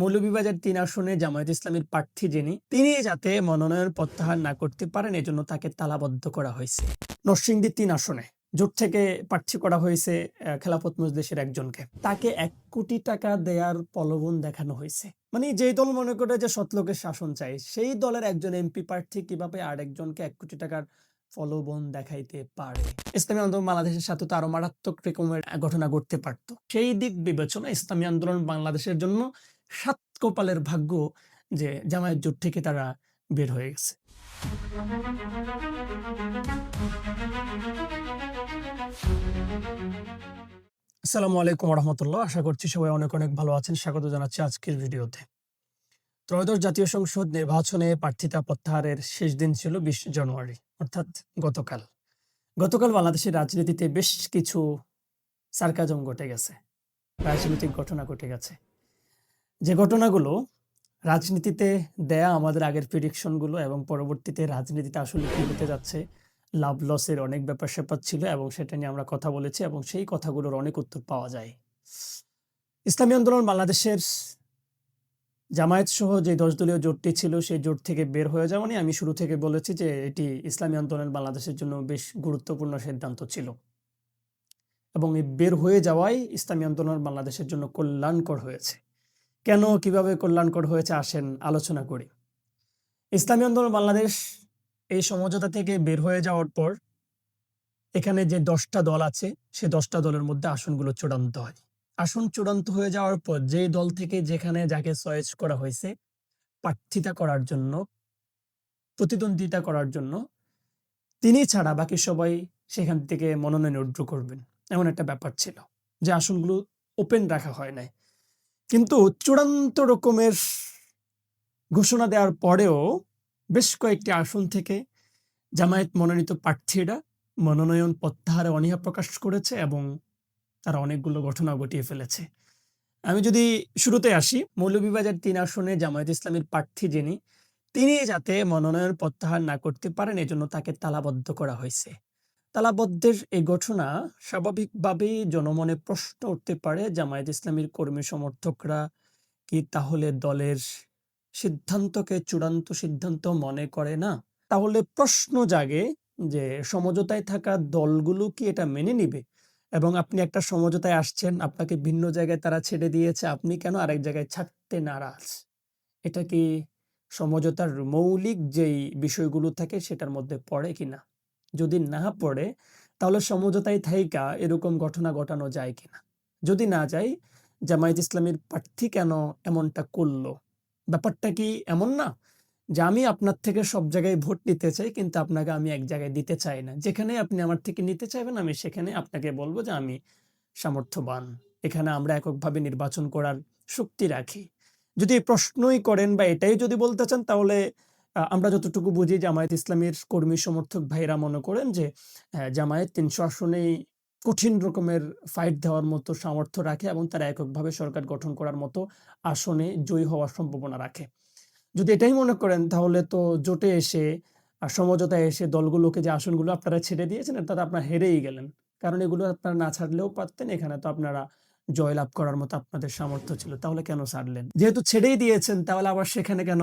মৌলভীবাজার তিন আসনে জামায়াত ইসলামীর প্রার্থী যিনি, তিনি যাতে মনোনয়ন প্রত্যাহার না করতে পারেন, এজন্য তাকে তালাবদ্ধ করা হয়েছে। নরসিংদী তিন আসনে জোট থেকে প্রার্থী করা হয়েছে খেলাফত মজলিসের একজনকে। তাকে এক কোটি টাকা দেওয়ার প্রলোভন দেখানো হয়েছে। মানে যেই দল মনে করে যে সৎলোকের শাসন চাই, সেই দলের একজন এমপি প্রার্থী কীভাবে আরেকজনকে এক কোটি টাকার ফলবন দেখাইতে পারে? ইসলামী আন্দোলন বাংলাদেশের সাথে তো আরও মারাত্মক রকমের ঘটনা ঘটতে পারত। সেই দিক বিবেচনা ইসলামী আন্দোলন বাংলাদেশের জন্য সাত কপালের ভাগ্য যে জামায়াত জোট থেকে তারা বের হয়ে গেছে। আসসালামু আলাইকুম রহমতুল্লাহ আশা করছি সবাই অনেক অনেক ভালো আছেন। স্বাগত জানাচ্ছি আজকের ভিডিওতে। ত্রয়োদশ জাতীয় সংসদ নির্বাচনে প্রার্থিতা প্রত্যাহারের শেষ দিন ছিল বিশ জানুয়ারি, অর্থাৎ গতকাল। গতকাল বাংলাদেশের রাজনীতিতে বেশ কিছু সার্কাজম ঘটে গেছে। রাজনৈতিক ঘটনা ঘটে গেছে। যে ঘটনাগুলো রাজনীতিতে দেয়া আমাদের আগের প্রিডিকশনগুলো এবং পরবর্তীতে রাজনীতিতে আসলে কি হতে যাচ্ছে লাভ লসের অনেক ব্যাপার স্যাপার ছিল এবং সেটা নিয়ে আমরা কথা বলেছি এবং সেই কথাগুলোর অনেক উত্তর পাওয়া যায়। ইসলামী আন্দোলন বাংলাদেশের জামায়াত সহ যে দশ দলীয় জোটটি ছিল সেই জোট থেকে বের হয়ে যাওয়া নিয়ে আমি শুরু থেকে বলেছি যে এটি ইসলামী আন্দোলন বাংলাদেশের জন্য বেশ গুরুত্বপূর্ণ সিদ্ধান্ত ছিল। এবং এই বের হয়ে যাওয়াই ইসলামী আন্দোলন বাংলাদেশের জন্য কল্যাণকর হয়েছে। কেন, কীভাবে কল্যাণকর হয়েছে আসেন আলোচনা করি। ইসলামী আন্দোলন বাংলাদেশ এই সমঝোতা থেকে বের হয়ে যাওয়ার পর এখানে যে দশটা দল আছে, সে দশটা দলের মধ্যে আসনগুলো চূড়ান্ত হয়। আসন চূড়ান্ত হয়ে যাওয়ার পর যে দল থেকে যেখানে যাকে চয়েস করা হয়েছে, প্রার্থিতা করার জন্য, প্রতিদ্বন্দ্বিতা করার জন্য, তিনি ছাড়া বাকি সবাই সেখান থেকে মনোনয়ন উড্র করবেন। এমন একটা ব্যাপার ছিল, যে আসনগুলো ওপেন রাখা হয় নাই। কিন্তু চূড়ান্ত রকমের ঘোষণা দেওয়ার পরেও বেশ কয়েকটি আসন থেকে জামায়াত মনোনীত প্রার্থীরা মনোনয়ন প্রত্যাহারে অনীহা প্রকাশ করেছে এবং তারা অনেকগুলো ঘটনা ঘটিয়ে ফেলেছে। আমি যদি শুরুতে আসি, মৌলভীবাজার তিন আসনে জামায়াত ইসলামীর প্রার্থী যিনি, তিনি যাতে মনোনয়ন প্রত্যাহার না করতে পারেন, এজন্য তাকে তালাবদ্ধ করা হয়েছে। তালাবদ্ধের এই ঘটনা স্বাভাবিকভাবেই জনমনে প্রশ্ন উঠতে পারে জামায়াত ইসলামীর কর্মী সমর্থকরা কি তাহলে দলের সিদ্ধান্তকে চূড়ান্ত সিদ্ধান্ত মনে করে না? তাহলে প্রশ্ন জাগে যে সমঝোতায় থাকা দলগুলো কি এটা মেনে নিবে? এবং আপনি একটা সমঝোতায় আসছেন, আপনাকে ভিন্ন জায়গায় তারা ছেড়ে দিয়েছে, আপনি কেন আরেক জায়গায় ছাড়তে নারাজ? এটা কি সমঝোতার মৌলিক যেই বিষয়গুলো থাকে সেটার মধ্যে পড়ে কিনা? যদি না পড়ে, তাহলে সমঝোতায় থাইকা এরকম ঘটনা ঘটানো যায় কিনা? যদি না যায়, জামায়াত ইসলামীর প্রার্থী কেন এমনটা করল? ব্যাপারটা কি এমন না যে আমি আপনার থেকে সব জায়গায় ভোট নিতে চাই, কিন্তু আপনাকে আমি এক জায়গায় দিতে চাই না? যেখানে আপনি আমার থেকে নিতে চাইবেন, আমি সেখানে আপনাকে বলব যে আমি সামর্থ্যবান। এখানে আমরা এককভাবে নির্বাচন করার শক্তি রাখি। যদি প্রশ্নই করেন বা এটাই যদি বলতে চান, তাহলে আমরা যতটুকু বুঝি জামায়াত ইসলামের কর্মী সমর্থক ভাইরা মনে করেন যে জামায়াত তিনশো আসনেই কঠিন রকমের ফাইট দেওয়ার মতো সামর্থ্য রাখে এবং তারা এককভাবে সরকার গঠন করার মতো আসনে জয়ী হওয়ার সম্ভাবনা রাখে। যদি এটাই মনে করেন, তাহলে তো জোটে এসে সমঝোতায় এসে দলগুলোকে যে আসনগুলো আপনারা ছেড়ে দিয়েছেন, তাতে আপনারা হেরেই গেলেন। কারণ এগুলো আপনারা না ছাড়লেও পারতেন, এখানে তো আপনারা জয়লাভ করার মতো আপনাদের সামর্থ্য ছিল, তাহলে কেন ছাড়লেন? যেহেতু ছেড়েই দিয়েছেন, তাহলে আবার সেখানে কেন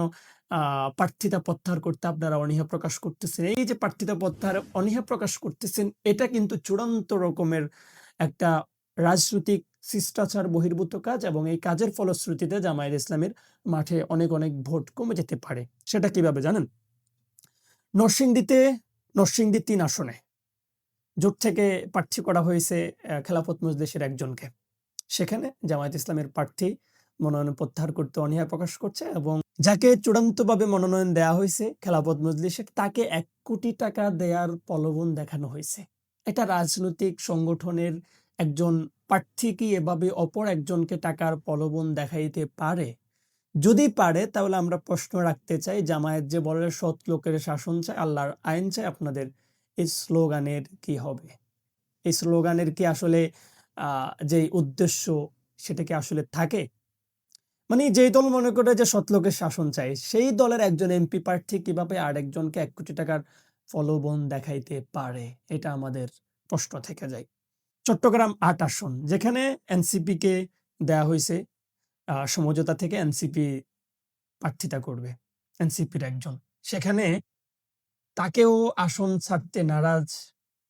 প্রার্থিতা প্রত্যাহার করতে আপনারা অনীহা প্রকাশ করতেছেন? এই যে প্রার্থিতা প্রত্যাহার, অনীহা প্রকাশ করতেছেন, এটা কিন্তু চূড়ান্ত রকমের একটা রাজনৈতিক শিষ্টাচার বহির্ভূত কাজ এবং এই কাজের ফলশ্রুতিতে জামায়াত ইসলামের মাঠে অনেক অনেক ভোট কমে যেতে পারে। সেটা কীভাবে জানেন? নরসিংদীতে, নরসিংদী তিন আসনে জোট থেকে প্রার্থী করা হয়েছে খেলাফত মজলিসের একজনকে। সেখানে জামায়াত ইসলামের প্রার্থী মনোনয়ন প্রত্যাহার করতে অনীহা প্রকাশ করছে এবং যাকে চূড়ান্তভাবে মনোনয়ন দেওয়া হয়েছে খেলাফত মজলিসে, তাকে এক কোটি টাকা দেওয়ার প্রলোভন দেখানো হয়েছে। এটা রাজনৈতিক সংগঠনের একজন প্রার্থী কি এভাবে অপর একজনকে টাকার প্রলোভন দেখাইতে পারে? যদি পারে, তাহলে আমরা প্রশ্ন রাখতে চাই, জামায়াত যে বলে সৎ লোকের শাসন চাই আল্লাহর আইন চাই আপনাদের এই স্লোগানের কি হবে? এই স্লোগানের কি আসলে যে উদ্দেশ্য সেটা কি আসলে থাকে মানে যেই দল মনে করে যে সৎ লোকের শাসন চাই সেই দলের একজন এমপি প্রার্থী কীভাবে আরেকজনকে এক কোটি টাকার প্রলোভন দেখাইতে পারে, এটা আমাদের প্রশ্ন থেকে যায় চট্টগ্রাম আট আসন, যেখানে এনসিপি কে দেয়া হয়েছে সমঝোতা থেকে এনসিপি প্রার্থিতা করবে। এনসিপির একজন। সেখানে তাকেও আসন ছাড়তে নারাজ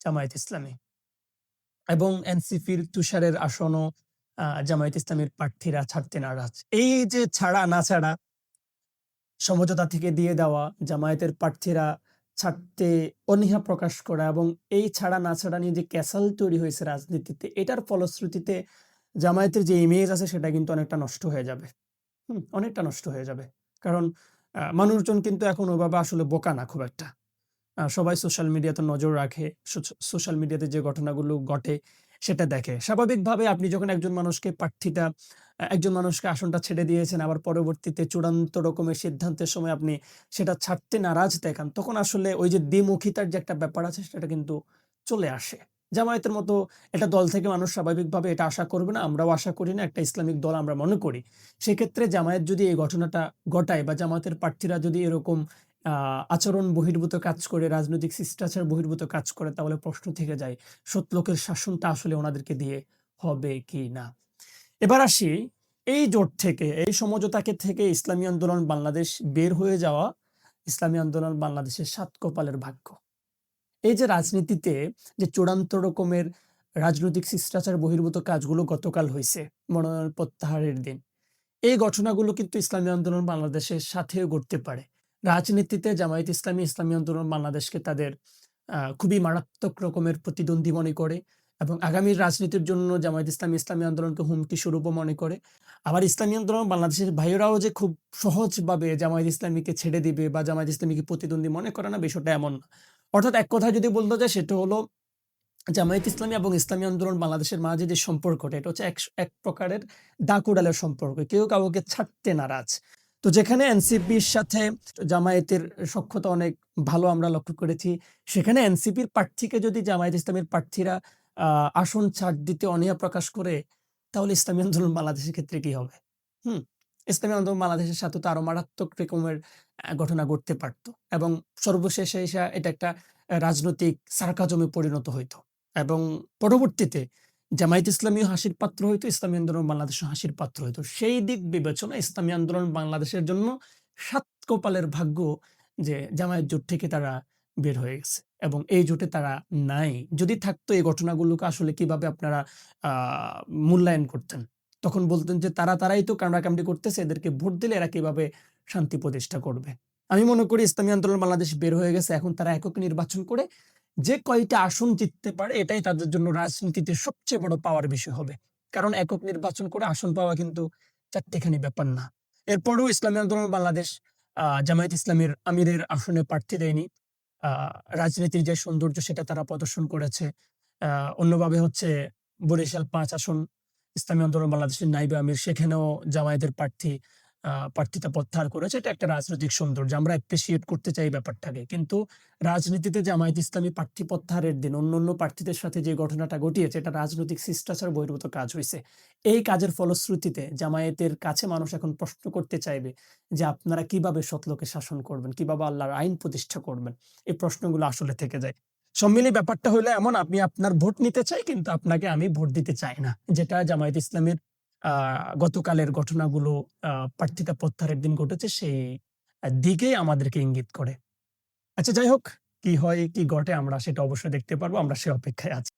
জামায়াত ইসলামী। এবং এনসিপির তুষারের আসনও জামায়াত ইসলামের প্রার্থীরা ছাড়তে নারাজ। এই যে ছাড়া না ছাড়া সমঝোতা থেকে দিয়ে দেওয়া, জামায়াতের প্রার্থীরা ছাড়তে অনীহা প্রকাশ করা এবং এই ছাড়া না ছাড়া নিয়ে যে ক্যাসাল তৈরি হয়েছে রাজনীতিতে, এটার ফলশ্রুতিতে জামায়াতের যে ইমেজ আছে সেটা কিন্তু অনেকটা নষ্ট হয়ে যাবে। হুম? অনেকটা নষ্ট হয়ে যাবে। কারণ মানুষজন কিন্তু এখন ওভাবে আসলে বোকা না খুব একটা। সবাই সোশ্যাল মিডিয়াতে নজর রাখে। সোশ্যাল মিডিয়াতে যে ঘটনাগুলো ঘটে সেটা দেখে। স্বাভাবিকভাবে আপনি যখন একজন মানুষকে প্রার্থীটা একজন মানুষকে আসনটা ছেড়ে দিয়েছেন আবার পরবর্তীতে চূড়ান্ত রকমের সিদ্ধান্তের সময় আপনি সেটা ছাড়তে নারাজ দেখান, তখন আসলে ওই যে দ্বিমুখিতার যে একটা ব্যাপার আছে সেটা কিন্তু চলে আসে। জামায়াতের মতো একটা দল থেকে মানুষ স্বাভাবিকভাবে এটা আশা করবে না। আমরাও আশা করি না। একটা ইসলামিক দল আমরা মনে করি। সেক্ষেত্রে জামায়াত যদি এই ঘটনাটা ঘটায় বা জামায়াতের প্রার্থীরা যদি এরকম আচরণ বহির্ভূত কাজ করে, রাজনৈতিক শিষ্টাচার বহির্ভূত কাজ করে তাহলে প্রশ্ন থেকে যায় সৎ লোকের শাসনটা আসলে ওনাদেরকে দিয়ে হবে কিনা? এবার আসি এই জোট থেকে, এই সমঝোতাকে থেকে ইসলামী আন্দোলন বাংলাদেশ বের হয়ে যাওয়া ইসলামী আন্দোলন বাংলাদেশের সাত কপালের ভাগ্য। এই যে রাজনীতিতে যে চূড়ান্ত রকমের রাজনৈতিক শিষ্টাচার বহির্ভূত কাজগুলো গতকাল হয়েছে মনোনয়ন প্রত্যাহারের দিন। এই ঘটনাগুলো কিন্তু ইসলামী আন্দোলন বাংলাদেশের সাথেও ঘটতে পারে। রাজনীতিতে জামায়াত ইসলামী, ইসলামী আন্দোলন বাংলাদেশকে তাদের খুবই মারাত্মক রকমের প্রতিদ্বন্দ্বী মনে করে এবং আগামীর রাজনীতির জন্য জামায়াত ইসলামী, ইসলামী আন্দোলনকে হুমকি স্বরূপও মনে করে। আবার ইসলামী আন্দোলন বাংলাদেশের ভাইয়েরাও যে খুব সহজভাবে জামায়াত ইসলামীকে ছেড়ে দিবে বা জামায়াত ইসলামীকে প্রতিদ্বন্দ্বী মনে করে না, বিষয়টা এমন না। অর্থাৎ এক কথায় যদি বলতে যায় সেটা হলো জামায়াত ইসলামী এবং ইসলামী আন্দোলন বাংলাদেশের মাঝে যে সম্পর্কটা এটা হচ্ছে এক এক প্রকারের দাক-উড়ালের সম্পর্ক। কেউ কাউকে ছাড়তে নারাজ। তো যেখানে এনসিপির সাথে জামায়াতের সক্ষতা অনেক ভালো আমরা লক্ষ্য করেছি। সেখানে এনসিপির প্রার্থীকে যদি জামায়াত ইসলামীর প্রার্থীরা আসন ছাড় দিতে অনীহা প্রকাশ করে, তাহলে ইসলামী আন্দোলন বাংলাদেশের ক্ষেত্রে কি হবে? হুম? ইসলামী আন্দোলন বাংলাদেশের সাথে তো আরও মারাত্মক রকমের ঘটনা ঘটতে পারত এবং সর্বশেষে এটা একটা রাজনৈতিক সার্কাজমে পরিণত হইতো এবং পরবর্তীতে জামায়াত ইসলামীও হাসির পাত্র হইতো, ইসলামী আন্দোলন বাংলাদেশও হাসির পাত্র হইতো। সেই দিক বিবেচনায় ইসলামী আন্দোলন বাংলাদেশের জন্য সাত কপালের ভাগ্য যে জামায়াত জোট থেকে তারা বের হয়ে গেছে এবং এই জোটে তারা নাই। যদি থাকতো এই ঘটনাগুলোকে আসলে কীভাবে আপনারা মূল্যায়ন করতেন? তখন বলতেন যে তারা, তারাই তো কামড়াকামড়ি করতেছে, এদেরকে ভোট দিলে এরা কীভাবে শান্তি প্রতিষ্ঠা করবে? আমি মনে করি ইসলামী আন্দোলন বাংলাদেশ বের হয়ে গেছে। এখন তারা একক নির্বাচন করে যে কয়টা আসন জিততে পারে, এটাই তাদের জন্য রাজনীতিতে সবচেয়ে বড় পাওয়ার বিষয় হবে। কারণ একক নির্বাচন করে আসন পাওয়া কিন্তু চারটেখানি ব্যাপার না। এরপরেও ইসলামী আন্দোলন বাংলাদেশ জামায়াত ইসলামীর আমিরের আসনে প্রার্থী দেয়নি। রাজনীতির যে সৌন্দর্য সেটা তারা প্রদর্শন করেছে। অন্যভাবে হচ্ছে বরিশাল পাঁচ আসন ইসলামী আন্দোলন বাংলাদেশের নায়েবে আমির, সেখানেও জামায়াতের প্রার্থী প্রার্থিতা প্রত্যাহার করেছে। এটা একটা রাজনৈতিক সৌন্দর্য। আমরা অ্যাপ্রিশিয়েট করতে চাই ব্যাপারটাকে। কিন্তু রাজনীতিতে জামায়াত ইসলামী প্রার্থী প্রত্যাহারের দিন অন্যান্য প্রার্থীদের সাথে যে ঘটনাটা ঘটিয়েছে, এটা রাজনৈতিক শিষ্টাচার বহির্ভূত কাজ হইছে। এই কাজের ফলশ্রুতিতে জামায়াতের কাছে মানুষ এখন প্রশ্ন করতে চাইবে যে আপনারা কীভাবে সৎ লোকের শাসন করবেন? কীভাবে আল্লাহর আইন প্রতিষ্ঠা করবেন? এই প্রশ্নগুলো আসলে থেকে যায়। সব মিলিয়ে ব্যাপারটা হইল এমন, আপনি আপনার ভোট নিতে চাই, কিন্তু আপনাকে আমি ভোট দিতে চাই না। যেটা জামায়াত ইসলামের গতকালের ঘটনাগুলো প্রার্থিতা প্রত্যাহারের দিন ঘটেছে সেই দিকে আমাদেরকে ইঙ্গিত করে। আচ্ছা যাই হোক, কি হয় কি ঘটে আমরা সেটা অবশ্যই দেখতে পারব। আমরা সে অপেক্ষায় আছি।